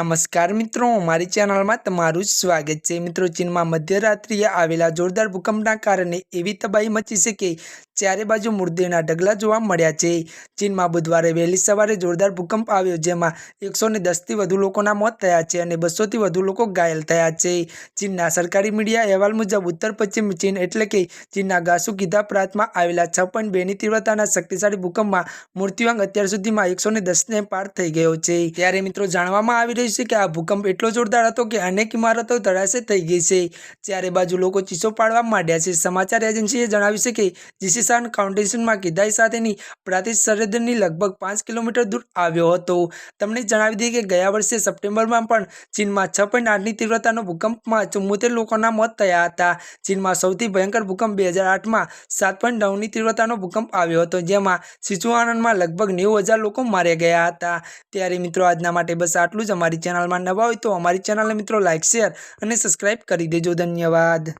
નમસ્કાર મિત્રો, મારી ચેનલમાં તમારું સ્વાગત છે. મિત્રો, ચીનમાં મધ્યરાત્રિએ આવેલા જોરદાર ભૂકંપના કારણે એવી તબાહી મચી છે કે ચારે બાજુ મૃતદેહના ઢગલા જોવા મળ્યા છે. ચીનમાં બુધવારે વહેલી સવારે જોરદાર ભૂકંપ આવ્યો, જેમાં એકસો ને દસથી વધુ લોકોના મોત થયા છે અને બસોથી વધુ લોકો ઘાયલ થયા છે. ચીનના સરકારી મીડિયા અહેવાલ મુજબ, ઉત્તર પશ્ચિમ ચીન એટલે કે ચીનના ગાસુ કીધા પ્રાંતમાં આવેલા છ પોઈન્ટ બેની તીવ્રતાના શક્તિશાળી ભૂકંપમાં મૃત્યુઆંક અત્યાર સુધીમાં એકસો ને દસને પાર થઈ ગયો છે. ત્યારે મિત્રો, જાણવામાં આવી રહ્યું છે કે આ ભૂકંપ એટલો જોરદાર હતો કે અનેક ઇમારતો ધરાશે થઈ ગઈ છે. ચારે બાજુ લોકો ચીસો પાડવા માંડ્યા છે. સમાચાર એજન્સીએ જણાવ્યું છે કે જીસીસાન ફાઉન્ડેશનમાં કિદાઈ સાથેની પ્રાંતિજ સરહદની લગભગ પાંચ કિલોમીટર દૂર આવ્યો હતો. તમને જણાવી દઈએ કે ગયા વર્ષે સપ્ટેમ્બરમાં પણ ચીનમાં છ પોઈન્ટ આઠની તીવ્રતાનો ભૂકંપમાં ચુમ્મોતેર લોકોના મોત થયા હતા. ચીનમાં સૌથી ભયંકર ભૂકંપ બે હજાર આઠમાં સાત પોઈન્ટ નવની તીવ્રતાનો ભૂકંપ આવ્યો હતો, જેમાં સિચુઆનંદમાં લગભગ નેવું હજાર લોકો માર્યા ગયા હતા. ત્યારે મિત્રો, આજના માટે બસ આટલું જ. અમારી ચેનલમાં નવા હોય તો અમારી ચેનલને મિત્રો લાઇક શેર અને સબસ્ક્રાઇબ કરી દેજો. ધન્યવાદ.